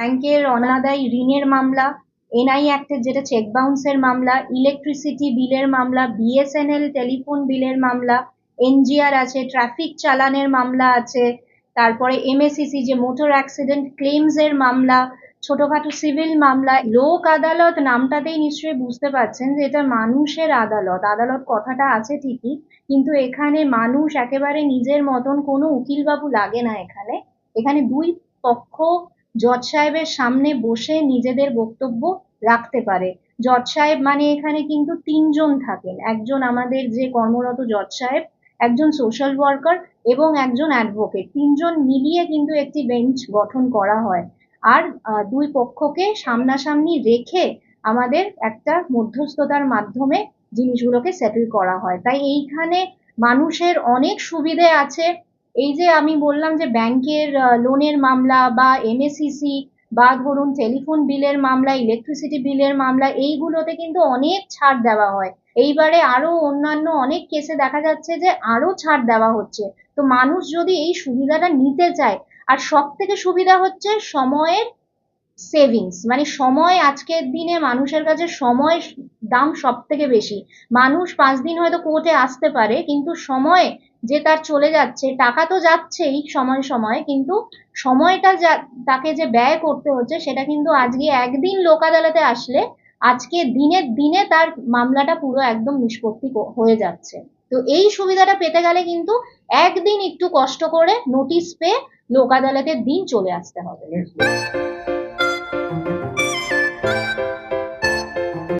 ব্যাংকের অনাদায়ী ঋণের মামলা, এনআই অ্যাক্টের যেটা চেক বাউন্সের মামলা ইলেকট্রিসিটি বিলের মামলা বিএসএনএল টেলিফোন বিলের মামলা এনজিআর আছে ট্রাফিক চালানের মামলা আছে, তারপরে এমএসিসি যে মোটর অ্যাক্সিডেন্ট ক্লেমস এর মামলা, ছোটখাটো সিভিল মামলা, লোক আদালত নামটাতেই নিশ্চয়ই বুঝতে পারছেন যে এটা মানুষের আদালত। আদালত কথাটা আছে ঠিকই, কিন্তু এখানে মানুষ একেবারে নিজের মতন কোনো উকিলবাবু লাগে না এখানে। এখানে দুই পক্ষ জজ সাহেবের সামনে বসে নিজেদের বক্তব্য রাখতে পারে। জজ সাহেব মানে এখানে কিন্তু তিনজন থাকেন। একজন আমাদের যে কর্মরত জজ সাহেব, একজন সোশ্যাল ওয়ার্কার এবং একজন অ্যাডভোকেট তিনজন মিলিয়ে কিন্তু একটি বেঞ্চ গঠন করা হয়। আর দুই পক্ষকে সামনাসামনি রেখে আমাদের একটা মধ্যস্থতার মাধ্যমে জিনিসগুলোকে সেটেল করা হয়। তাই এইখানে মানুষের অনেক সুবিধে আছে। এই যে আমি বললাম যে ব্যাংকের লোনের মামলা বা এমএসিসি বা ধরুন টেলিফোন বিলের মামলা ইলেকট্রিসিটি বিলের মামলা, এইগুলোতে কিন্তু অনেক ছাড় দেওয়া হয়। এইবারে আরও অন্যান্য অনেক কেসে দেখা যাচ্ছে যে আরও ছাড় দেওয়া হচ্ছে। তো মানুষ যদি এই সুবিধাটা নিতে চায়, আর সব থেকে সুবিধা হচ্ছে সময়ের সেভিংস মানে সময় আজকের দিনে মানুষের কাছে সময় দাম সব থেকে বেশি। মানুষ পাঁচ দিন হয়তো কোর্টে আসতে পারে, কিন্তু সময় যে তার চলে যাচ্ছে, টাকা তো যাচ্ছেই সময় সময়, কিন্তু সময়টা যা, তাকে যে ব্যয় করতে হচ্ছে, সেটা কিন্তু আজকে একদিন লোক আদালতে আসলে আজকে দিনের দিনে তার মামলাটা পুরো একদম নিষ্পত্তি হয়ে যাচ্ছে। তো এই সুবিধাটা পেতে গেলে কিন্তু একদিন একটু কষ্ট করে নোটিশ পেয়ে লোক আদালতের দিন চলে আসতে হবে।